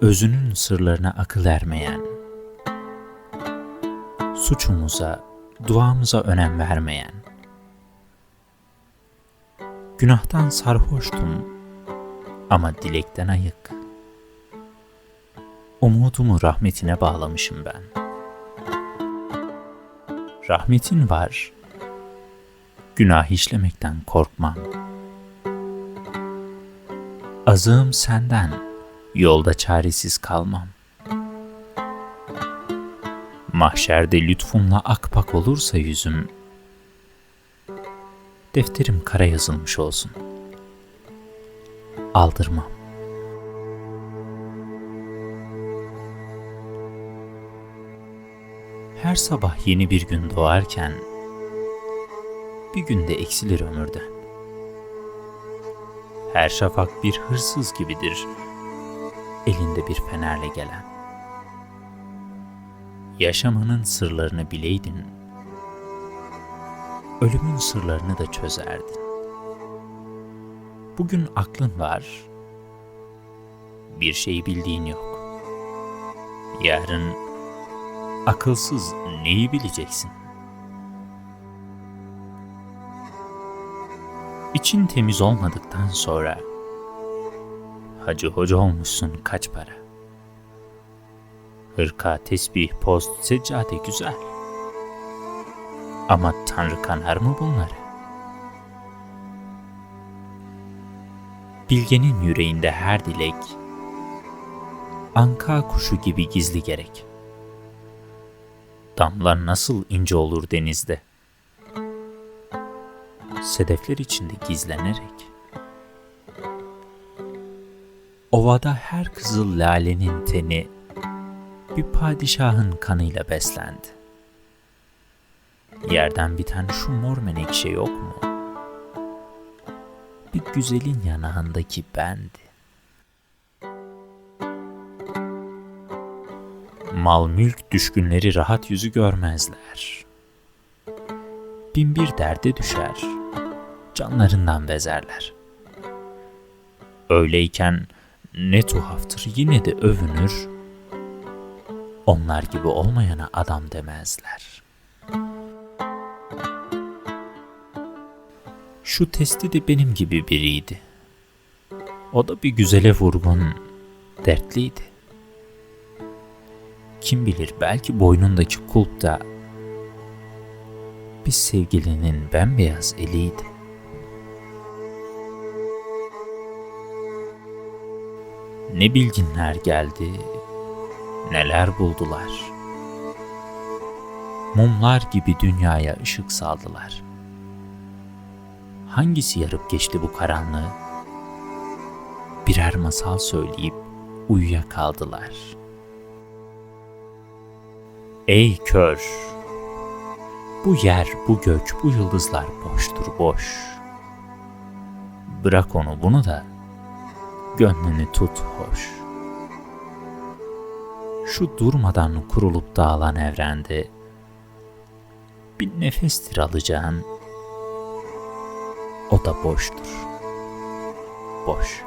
özünün sırlarına akıl ermeyen, suçumuza, duamıza önem vermeyen, günahtan sarhoştum ama dilekten ayık. Umudumu rahmetine bağlamışım ben. Rahmetin var, günah işlemekten korkmam. Azığım senden, yolda çaresiz kalmam. Mahşerde lütfunla akpak olursa yüzüm, defterim kara yazılmış olsun. Aldırmam. Her sabah yeni bir gün doğarken, bir günde eksilir ömürden. Her şafak bir hırsız gibidir, elinde bir fenerle gelen. Yaşamanın sırlarını bileydin, ölümün sırlarını da çözerdin. Bugün aklın var, bir şey bildiğin yok. Yarın akılsız neyi bileceksin? İçin temiz olmadıktan sonra hacı hoca olmuşsun kaç para? Hırka, tesbih, post, seccade güzel. Ama Tanrı kanar mı bunları? Bilgenin yüreğinde her dilek, anka kuşu gibi gizli gerek. Damla nasıl ince olur denizde? Sedefler içinde gizlenerek. Ovada her kızıl lalenin teni bir padişahın kanıyla beslendi. Yerden biten şu mor menekşe yok mu? Bir güzelin yanağındaki bendi. Mal mülk düşkünleri rahat yüzü görmezler. Bin bir derde düşer, canlarından bezerler. Öyleyken ne tuhaftır yine de övünür, onlar gibi olmayana adam demezler. Şu testi de benim gibi biriydi. O da bir güzele vurgun, dertliydi. Kim bilir belki boynundaki kulp da bir sevgilinin bembeyaz eliydi. Ne bilginler geldi, neler buldular. Mumlar gibi dünyaya ışık saldılar. Hangisi yarıp geçti bu karanlığı? Birer masal söyleyip uyuyakaldılar. Ey kör! Bu yer, bu gök, bu yıldızlar boştur boş. Bırak onu bunu da, gönlünü tut hoş. Şu durmadan kurulup dağılan evrende, bir nefestir alacağın, o da boştur. Boş.